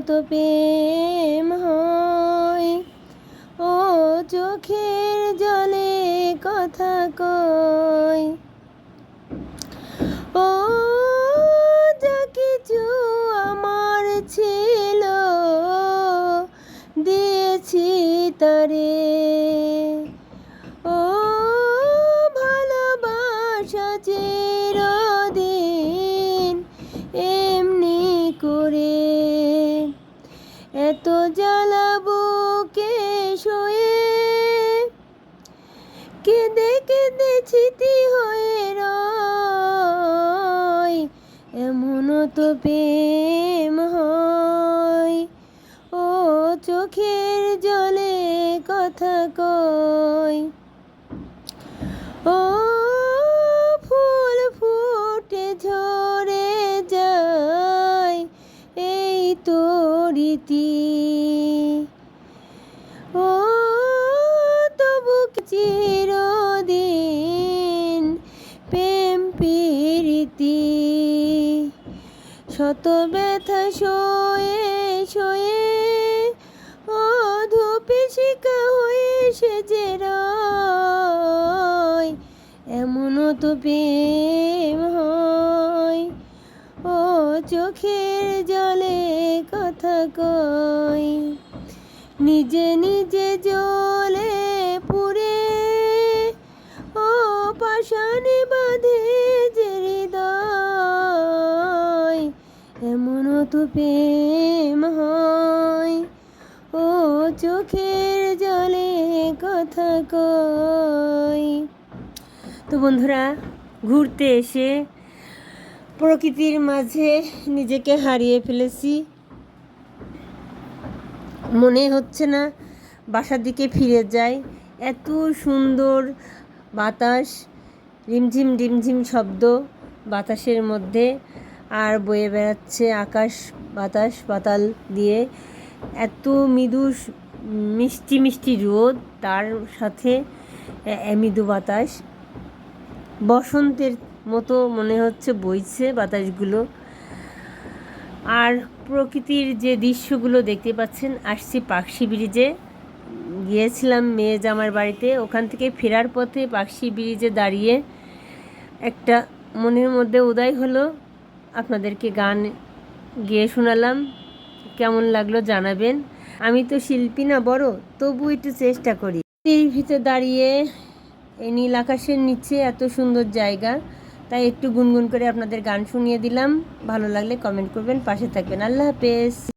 এমনও তো প্রেম হয়। ও চোখের জলে কথা কয়। কেঁদে হয়ে রয় এমনও তো প্রেম হয়। ও চোখের জলে কথা কয়। ও ফুল ফুটে ঝরে যায়, এই তো রীতি। শত ব্যথা সয়ে সয়ে ও ধূপে শিকা হয়ে সে যে এমনও তো প্রেম হয়, ও চোখের জলে কথা কয়। নিজে নিজে জলে তো প্রেম হয়। ও চোখের জলে কথা কয়। তো বন্ধুরা, ঘুরতে এসে প্রকৃতির মাঝে নিজেকে হারিয়ে ফেলেছি। মনে হচ্ছে না বাসার দিকে ফিরে যাই। এত সুন্দর বাতাস, রিমঝিম রিমঝিম শব্দ বাতাসের মধ্যে। আর বয়ে বেড়াচ্ছে আকাশ বাতাস, পাতাল দিয়ে। এত মৃদু মিষ্টি মিষ্টি রোদ, তার সাথে মৃদু বাতাস। বসন্তের মতো মনে হচ্ছে বইছে বাতাসগুলো। আর প্রকৃতির যে দৃশ্যগুলো দেখতে পাচ্ছেন, আসছি পাকশি ব্রিজে। গিয়েছিলাম মেয়ে জামার বাড়িতে, ওখান থেকে ফেরার পথে পাকশি ব্রিজে দাঁড়িয়ে একটা মনের মধ্যে উদয় হলো। আপনাদেরকে গান গেয়ে শোনালাম। কেমন লাগল জানাবেন। আমি তো শিল্পী না বড়, তবু একটু চেষ্টা করি। টিভিতে দাঁড়িয়ে এই নীল আকাশের নিচে এত সুন্দর জায়গা, তাই একটু গুনগুন করে আপনাদের গান শুনিয়ে দিলাম। ভালো লাগলে কমেন্ট করবেন, পাশে থাকবেন। আল্লাহ হাফেজ।